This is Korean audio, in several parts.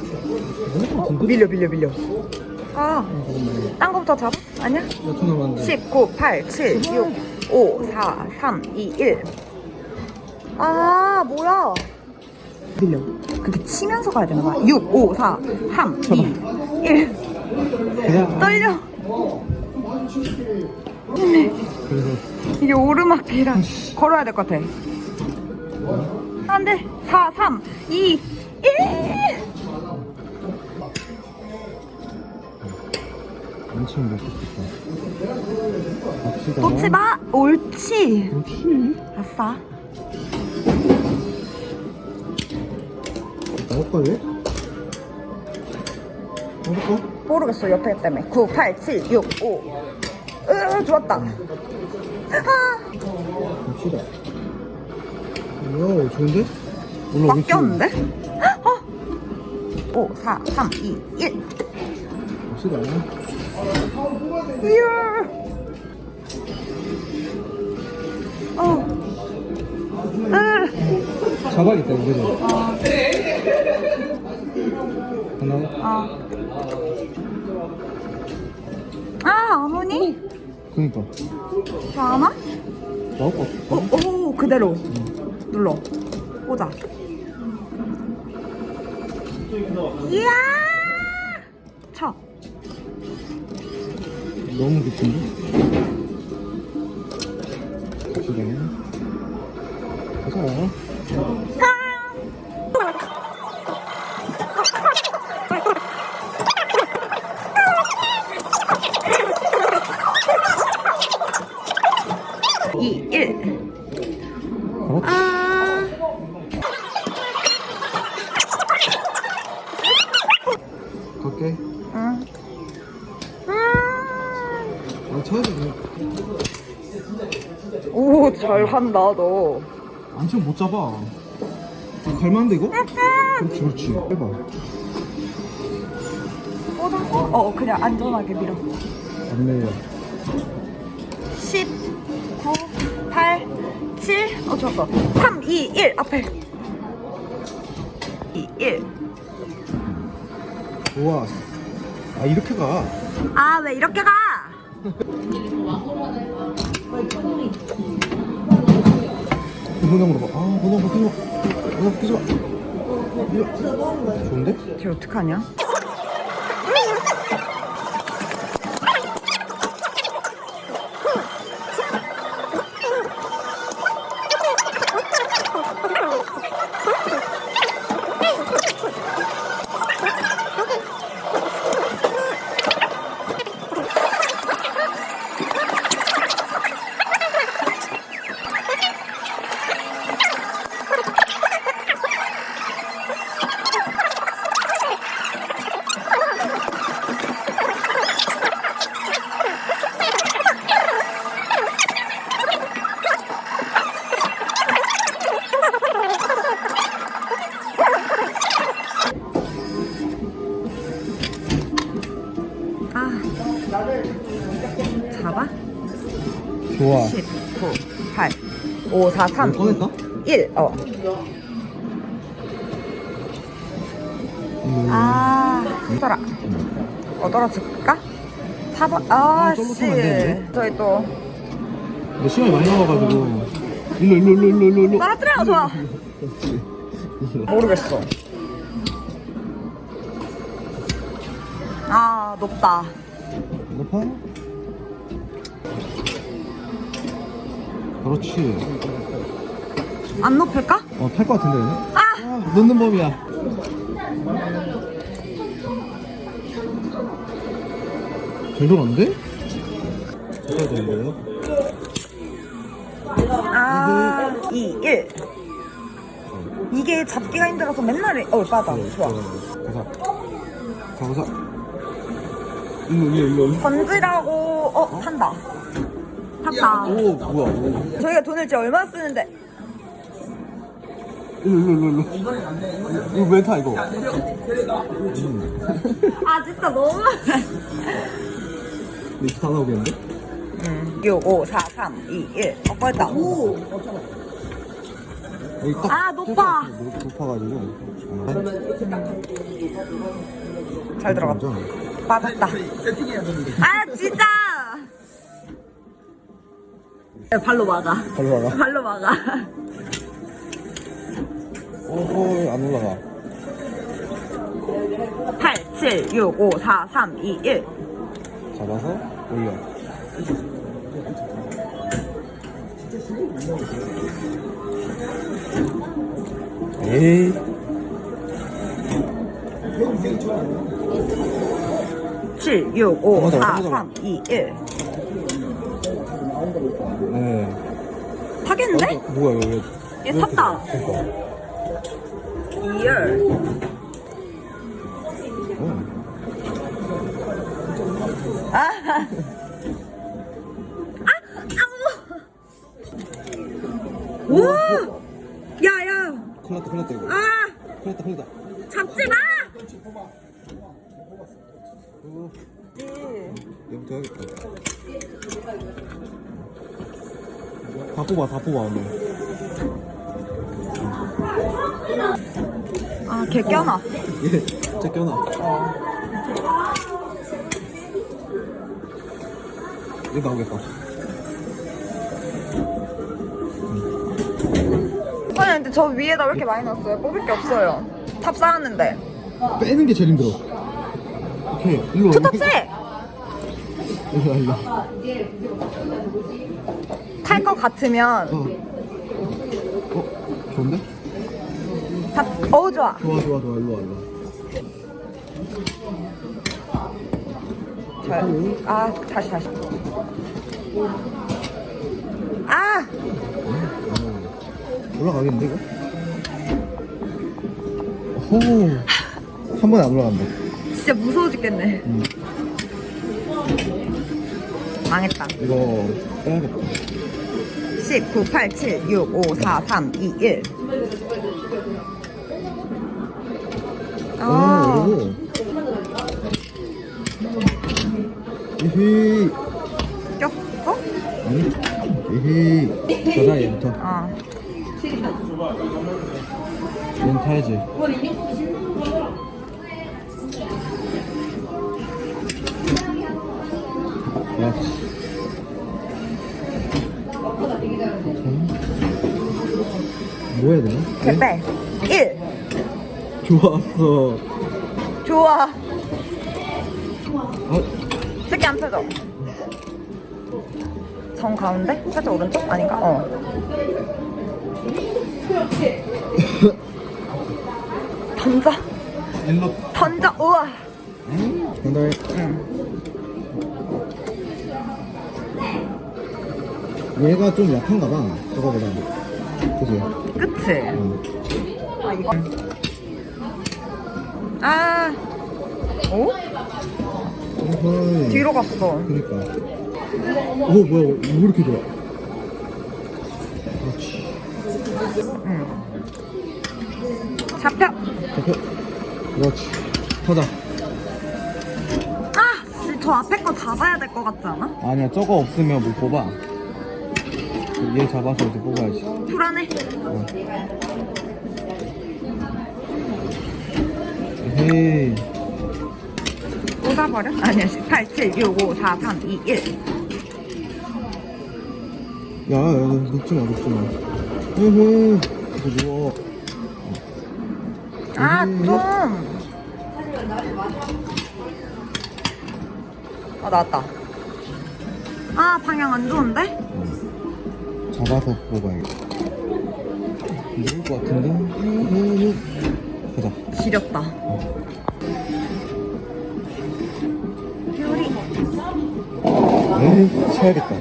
너무 같은데? 밀려, 밀려, 밀려. 아. 딴 거부터 잡아? 아니야? 몇초 남았는데? 10, 9, 8, 7, 6, 5, 4, 3, 2, 1. 아, 뭐야. 밀려. 그렇게 치면서 가야 되나 봐. 6, 5, 4, 3, 2, 1. 그냥 떨려. 그래서 이게 오르막이라 걸어야 될 것 같아. 안 돼. 4, 3, 2, 1. 싶다. 갑시다. 놓지 마. 옳지. 아싸. 먹을까 얘? 먹을까? 모르겠어. 옆에 때문에. 9, 8, 7, 6, 5. 으, 좋았다. 아, 갑시다. 오 좋은데? 올라 바뀌었는데? 어? 5, 4, 3, 2, 1. 갑시다. 이야. 어. 으. 잡아야겠다 이거죠. 하나. 아. 아, 어머니? 그니까. 저? 먹을 거 오. 오, 그대로. 눌러. 꽂아. 이야! 쳐. 너무 깊은데? 갑시다. 가자. 오, 잘한다, 너. 안 치면 못 잡아. 아, 갈만한데 이거? 그렇지, 그렇지. 해봐. 어, 그냥 안전하게 밀어. 안 내려. 10, 9, 8, 7. 어, 좋았어. 3, 2, 1. 앞에. 2, 1. 좋아. 아, 이렇게 가. 아, 왜 이렇게 가? 본영으로 가. 아, 본영 바뀌지 마. 본영 바뀌지 마. 좋은데? 쟤 어떡하냐? 1. 어. 음. 아, 떠라. 어, 떨어질까? 4번. 아, 아, 씨. 타면 안 되는데? 저희 또. 근데 시간이 많이 남아가지고. 일로, 일로, 일로, 일로, 일로, 일로. 떨어뜨려, 좋아. 모르겠어. 아, 높다. 높아? 그렇지. 안 높을까? 어, 탈 것 같은데, 얘는? 아! 아, 넣는 법이야. 잘 돌았는데? 해야 되는데요? 아, 2, 1. 이게 잡기가 힘들어서 맨날, 어, 빠져. 좋아. 가자. 가보자. 일로, 일로, 일로. 일로. 던지라고, 어, 탄다. 탔다. 오, 뭐야, 오. 저희가 돈을 진짜 얼마 쓰는데. 일로, 일로, 일로. 이거 왜 타, 이거? 아, 진짜 너무. 이렇게 다 나오겠는데? 응. 6, 5, 4, 3, 2, 1. 어, 꺼냈다. 오! 여기 딱 아, 높아. 높- 높아가지고. 잘 들어갔다. 맞았다. 아, 진짜! 야, 발로 막아. 발로 막아? 발로 막아. 어허, 안 올라가. 8, 7, 6, 5, 4, 3, 2, 1. 잡아서 올려. 에이. 7, 6, 5, 맞아, 4, 맞아. 3, 2, 1. 네. 타겠는데? 어, 뭐야, 이거 왜. 얘 탔다. 그러니까. 2열. 어. 아, 아우! 오! 야, 야! 큰일 났다, 큰일 났다, 이거. 아! 큰일 났다, 큰일 났다. 잡지 마! 어, 얘부터 해야겠다. 다 뽑아, 다 뽑아, 오늘. 아, 걔 껴놔. 얘, 진짜 껴놔. 얘 나오겠다. 아니, 근데 저 위에다 왜 이렇게 많이 넣었어요? 뽑을 게 없어요. 탑 쌓았는데. 빼는 게 제일 힘들어. 오케이, 일로 와. 투탑 세! 일로 와, 일로 와. 탈 것 같으면 어. 어? 좋은데? 탑, 어우, 좋아. 좋아, 좋아, 좋아. 일로 와, 일로 와. 잘. 아, 다시, 다시. 아! 올라가겠는데, 이거? 호. 한 번에 안 올라간다. 진짜 무서워 죽겠네. 음. 망했다. 이거 빼야겠다. 10, 9, 8, 7, 6, 5, 4, 3, 2, 1. 이히. 꼈어? 아니, 이히. 가자, 얘부터. 아. 얘는 타야지. 그렇지. 뭐 해야 되나? 개빼. 1. 좋았어. 좋아. 어? 새끼 안 펴져. 정 가운데? 살짝 오른쪽? 아닌가? 어. 던져. 일로. 던져. 우와. 간다. 얘가 좀 약한가 봐. 저거보다. 그지? 그치? 응. 아, 이거. 아. 오? 어허이. 뒤로 갔어. 그니까. 오, 뭐야. 왜 이렇게 좋아? 그렇지. 응. 잡혀. 잡혀. 그렇지. 타자. 아! 씨, 저 앞에 거 잡아야 될 것 같지 않아? 아니야, 저거 없으면 못 뽑아. 얘 잡아서 이제 뽑아야지. 불안해. 어. 에헤이. 쏟아버려? 아니야, 18, 7, 6, 5, 4, 3, 2, 1. 야, 야, 너 녹지 마, 녹지 마. 으흐. 이거 누워. 아, 음. 좀. 아, 나왔다. 아, 방향 안 좋은데? 잡아서 뽑아야겠다. 누울 것 같은데? 으흐. 가자. 지렸다. 유리. 에이, 쳐야겠다. 8,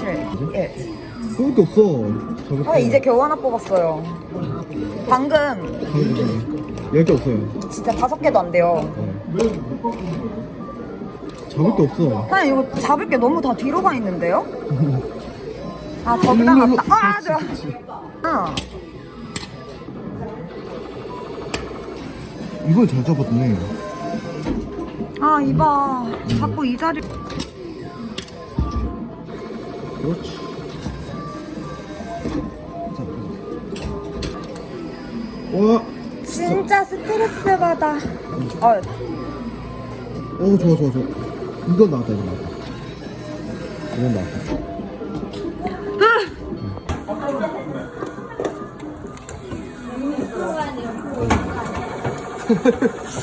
7, 1. 뽑을 게 없어. 아, 이제 겨우 하나 뽑았어요. 방금 열게 없어요. 진짜 다섯 개도 안 돼요. 잡을 게 없어. 사장님 이거 잡을 게 너무 다 뒤로 가 있는데요? 아 저기다 음, 갔다. 아 좋아. 아, 이걸 잘 잡았네. 아 이봐. 자꾸 이 자리. 그렇지 와. 진짜 스트레스 받아. 어. 오 좋아 좋아 좋아. 이건 나왔다 이건 나왔다. 이건 나왔다. 아.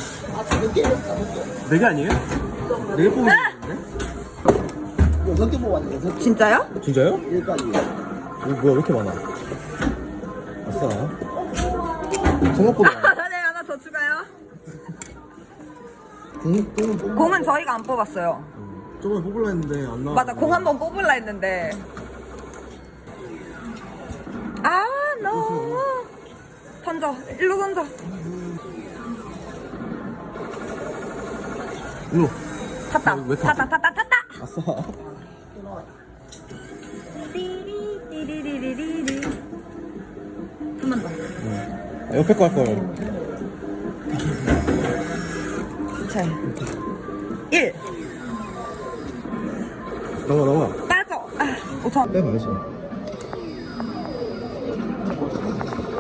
네개 아니에요? 네개 뽑으면 여섯 개 뽑았네. 진짜요? 진짜요? 여기까지. 이거 뭐야 왜 이렇게 많아? 아싸. 생각보다 네, 하나 더 추가요. 공 공은 뽑. 공은 저희가 안 뽑았어요. 저번에 뽑으려 했는데 안 나와. 맞아, 공 한 번 뽑으려 했는데. 아, no. 던져. 일로 던져. 일로. 탔다. 왜 타? 탔다, 탔다, 탔다. 아싸. 띠리, 띠리리리리리. 한번 더. 아, 옆에 거할 걸. 자. 1. 나와 나와. 빠져. 아, 5천. 빼봐야지.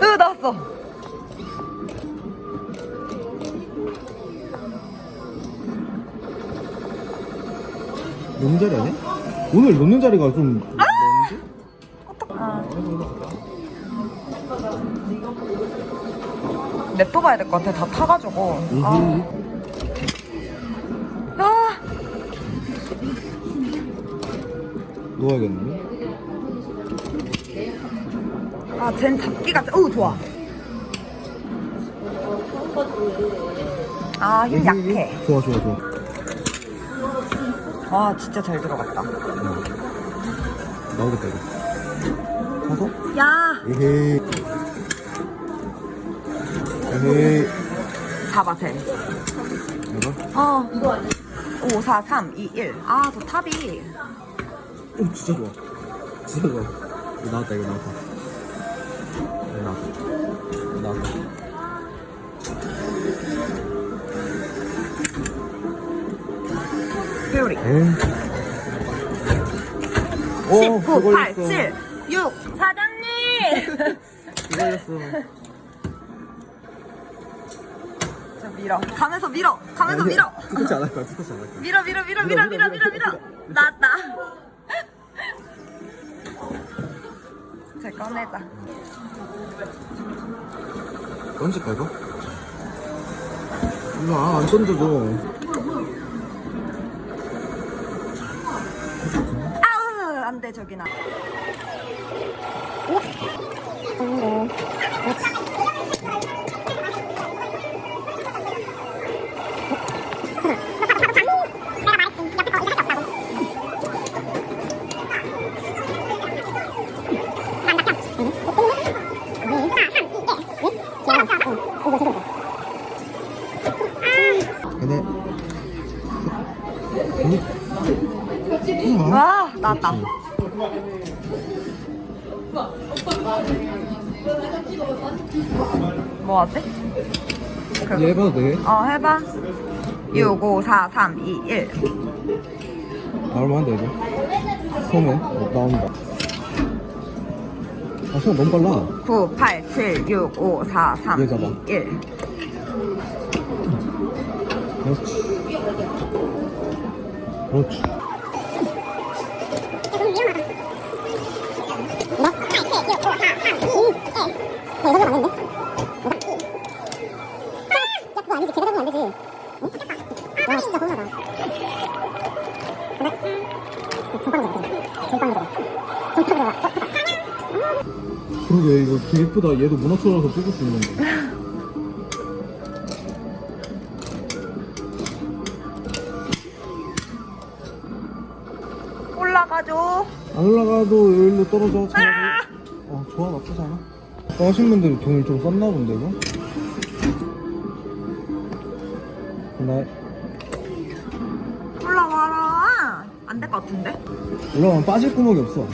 으, 나왔어. 놓는 자리 아니야? 오늘 놓는 자리가 좀? 아. 냅둬봐야 될 것 같아. 다 타가지고. 아. 아. 놓아야겠는데? 아, 쟨 잡기가, 오, 좋아. 아, 힘 약해. 좋아 좋아 좋아. 와, 진짜 잘 들어갔다. 나오겠다 이거. 가서? 야, 에헤이. 에헤이. 잡아, 쟤. 내가? 어. 5, 4, 3, 2, 1. 아, 저 탑이. 오 진짜 좋아. 진짜 좋아. 이거 나왔다 이거 나왔다. 에이. 10, 9, 8, 그걸렸어. 7, 6. 사장님! 기다렸어. 저 밀어. 가면서 밀어. 가면서 밀어. 뜻하지 않을 거야. 뜻하지 않을 거야. 밀어, 밀어, 밀어, 밀어, 밀어, 밀어, 밀어. 나왔다. 잘 꺼내자. 던질까 이거? 이거 아, 안 던져줘. 안 돼, 저기나. 근데 얘 해봐도 돼? 어, 해봐. 6, 5, 4, 3, 2, 1. 나올만 한데 이제 처음에 어, 나온다 아 시간 너무 빨라 9, 8, 7, 6, 5, 4, 3, 얘 잡아. 2, 1. 그렇지 그렇지 그러게 이거 되게 예쁘다 얘도 문어처럼서 뽑을 수 있는데 올라가줘. 안 올라가도 여기로 떨어져. 차라리 어 좋아 나쁘지 않아. 또 하신 분들이 돈을 좀 썼나 본데 이거? 나 올라와라. 안 될 것 같은데? 올라가면 빠질 구멍이 없어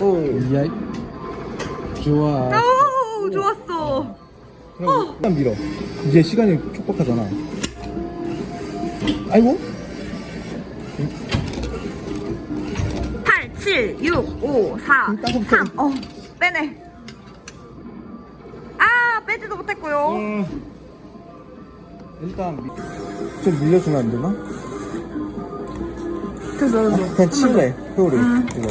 오. 이야 좋아 오, 좋았어. 그럼 일단 밀어 이제 시간이 촉박하잖아 아이고 7, 6, 5, 4, 따갑게. 3. 어, 빼네. 아, 빼지도 못했고요. 음. 일단 미- 좀 밀려주면 안 되나? 그래서 그냥 칠래 효리 음. 이거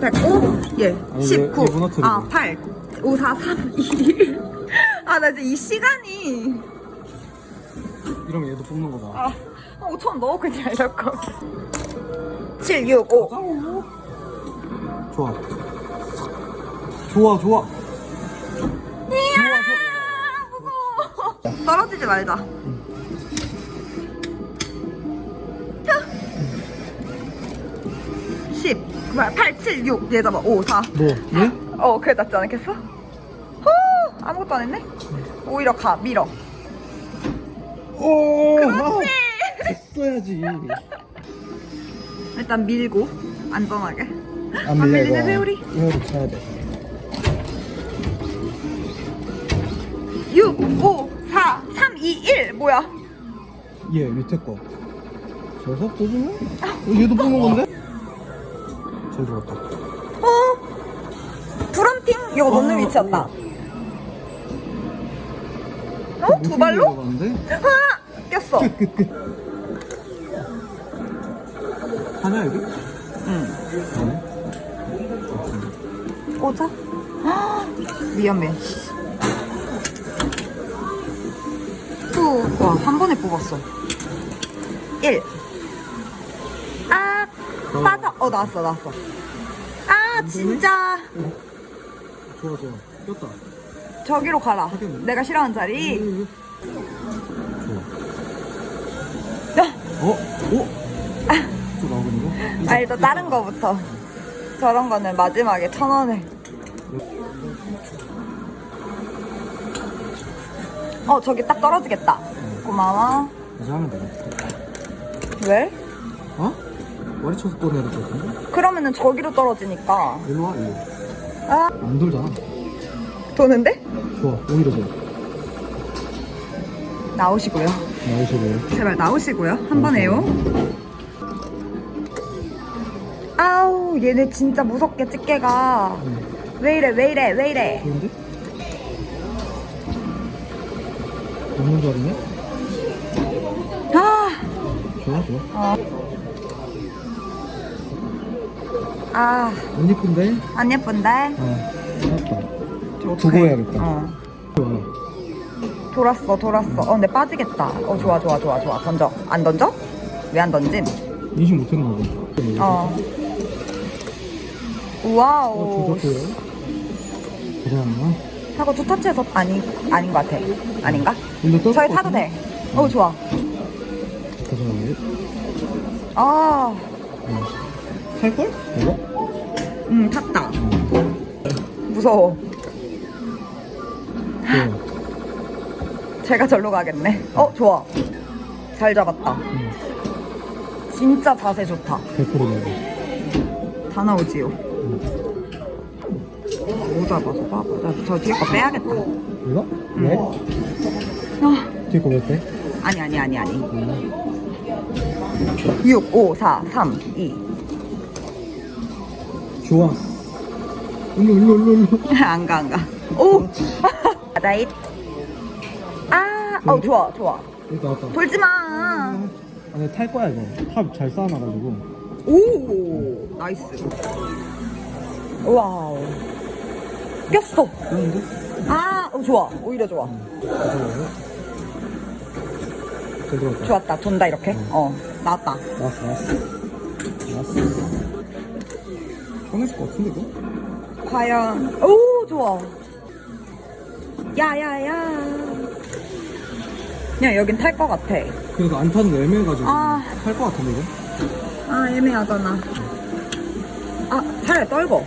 105, 예, 아니, 19, 왜 무너뜨리고. 아, 8, 5, 4, 3, 2, 1. 아, 나 이제 이 시간이. 이러면 얘도 뽑는 거다 아, 5천 넣어, 그냥 이럴 거. 7, 6, 5. 좋아 좋아 좋아 이야, 무서워. 떨어지지 말자. 십, 뭐야, 8, 7, 6. 얘 잡아. 5, 4. 뭐? 네? 어, 그래 낫지 않겠어? 후, 아무것도 안 했네? 오히려 가, 밀어. 오 그렇지! 했어야지 일단 밀고, 안전하게. 안 밀려 밀리네, 회오리. 회오리 쳐야 돼 6, 5, 4, 3, 2, 1. 뭐야? 얘 밑에 거 저거 뽑으면? 어, 얘도 뽑는 건데? 잘 들었다 어? 브런핑? 이거 넣는 아, 위치였다. 어? 두 무슨 발로? 아! 꼈어. 끝끝끝 하냐 여기? 응. 아니 꽂아? 위험해. 후, 와, 한 번에 뽑았어. 1. 아, 빠져. 어, 나왔어, 나왔어. 아, 진짜. 좋아 좋아 꼈다 저기로 가라. 내가 싫어하는 자리. 좋아 야, 어? 어? 또 나오는 거? 아니, 또 다른 거부터. 저런 거는 마지막에 천 원에. 어, 저기 딱 떨어지겠다. 고마워. 이제 하면 되겠다 왜? 어? 머리 쳐서 꺼내야 될것 같은데? 그러면은 저기로 떨어지니까. 일로 와 일로 아, 안 돌잖아 도는데? 좋아 오히려 좋아 나오시고요. 나오시고요 제발 나오시고요. 한 번 해요. 아우, 얘네 진짜 무섭게 집게가. 왜 이래, 왜 이래, 왜 이래. 좋은데? 없는 줄 알았네? 아, 좋아 좋아 아, 안 예쁜데? 안 예쁜데? 아 맞다 저 두고. 해야겠다. 어. 돌았어, 돌았어. 어, 근데 빠지겠다. 어, 좋아, 좋아, 좋아, 좋아. 던져. 안 던져? 왜 안 던짐? 인식 못했나 봐 어. 어, 와우. 조졌고요 고생하나? 하고 두 터치해서 아니, 아닌 것 같아. 아닌가? 저희 타도 돼. 어, 좋아. 고생 탈걸? 이거? 음, 탔다. 무서워. 네 제가 절로 가겠네. 어, 좋아. 잘 잡았다. 응. 진짜 자세 좋다. 100% 내고 다 나오지요. 뭐 잡아서 봐봐. 나 저 뒤에 거 빼야겠다. 이거? 왜? 아, 뒤에 거왜 빼? 아니, 아니, 아니, 아니. 6, 5, 4, 3, 2. 좋아 일로 일로 일로 일로 안 가, 안 가. 오! 가자잇. 아, 어, 좋아, 좋아. 여기 나왔다 돌지 마. 아니 탈 거야 이거 탑 잘 쌓아놔가지고 오, 나이스. 와우. 꼈어. 그런데? 아, 어, 좋아. 오히려 좋아. 잘 들어갔다 좋았다. 돈다, 이렇게. 어, 나왔다. 나왔어 나왔어 나왔어 꺼냈을 것 같은데 이거? 과연. 오, 좋아. 야, 야, 야. 그냥 여긴 탈 것 같아. 그래도 안 타는 거 애매해가지고 아. 탈것 같은데 이거? 아, 애매하잖아. 아, 차라리 떨고.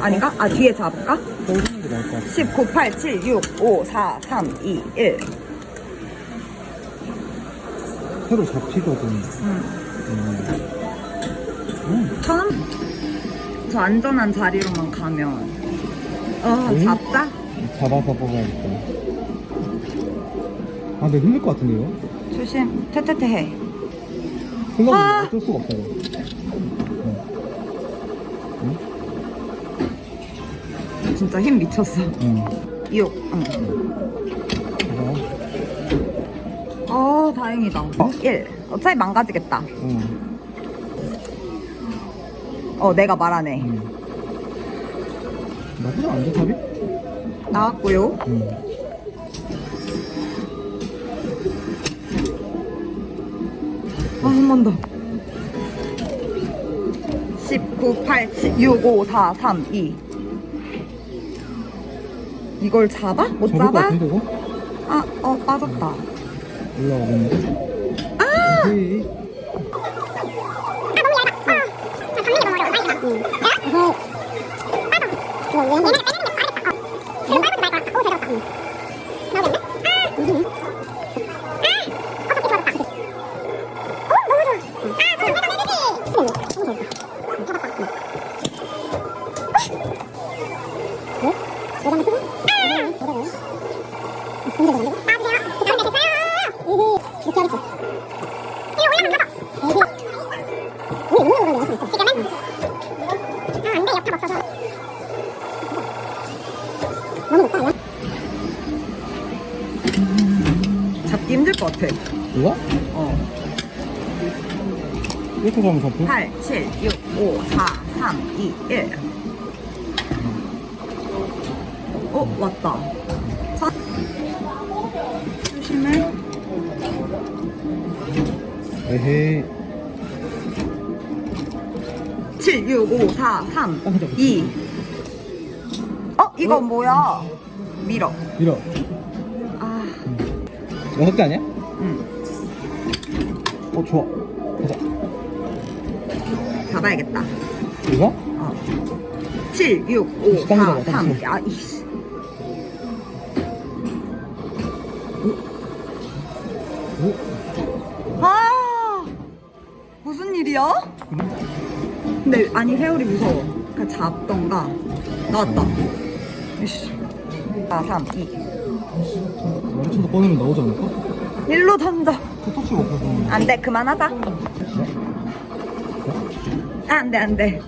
아닌가? 아, 뒤에 잡을까? 떠오르는 게 나을 것 같아 10, 9, 8, 7, 6, 5, 4, 3, 2, 1. 새로 잡히거든 음. 음. 처음? 저 안전한 자리로만 가면 어 응? 잡자? 잡아서 뽑아야겠다. 아, 근데 힘들 것 같은데요? 조심 퇴퇴퇴 해 생각보다 아! 어쩔 수가 없어요. 응. 응? 진짜 힘 미쳤어 응. 이욕 응. 어 다행이다 아! 어? 1 어차피 망가지겠다 응. 어, 내가 말하네. 응. 나쁘지 않은데 답이? 나왔고요. 응 아, 한 번 더. 19, 8, 7, 6, 5, 4, 3, 2. 이걸 잡아? 못 잡을 것 잡아? 같은데 이거? 아, 어, 빠졌다. 올라오겠네 아! 오케이 잡기 힘들 것 같아. 이거? 어. 이렇게 가면 잡혀? 8, 7, 6, 5, 4, 3, 2, 1. 어, 왔다. 사... 조심해. 에헤이 7, 6, 5, 4, 3, 2. 어, 이거 뭐야? 밀어. 밀어 아, 여섯 개 아니야? 응. 어 좋아 가자 잡아야겠다. 이거? 어. 7, 6, 5, 4, 땅에다가 3. 땅에. 야, 이씨. 아! 무슨 일이야? 근데, 아니, 회오리 무서워. 그냥 잡던가. 나왔다. 이씨. 4, 3, 2. 머리쳐서 꺼내면 나오지 않을까? 일로 던져. 토토치가 없어서 안 돼, 그만하자. 아, 안 돼, 안 돼.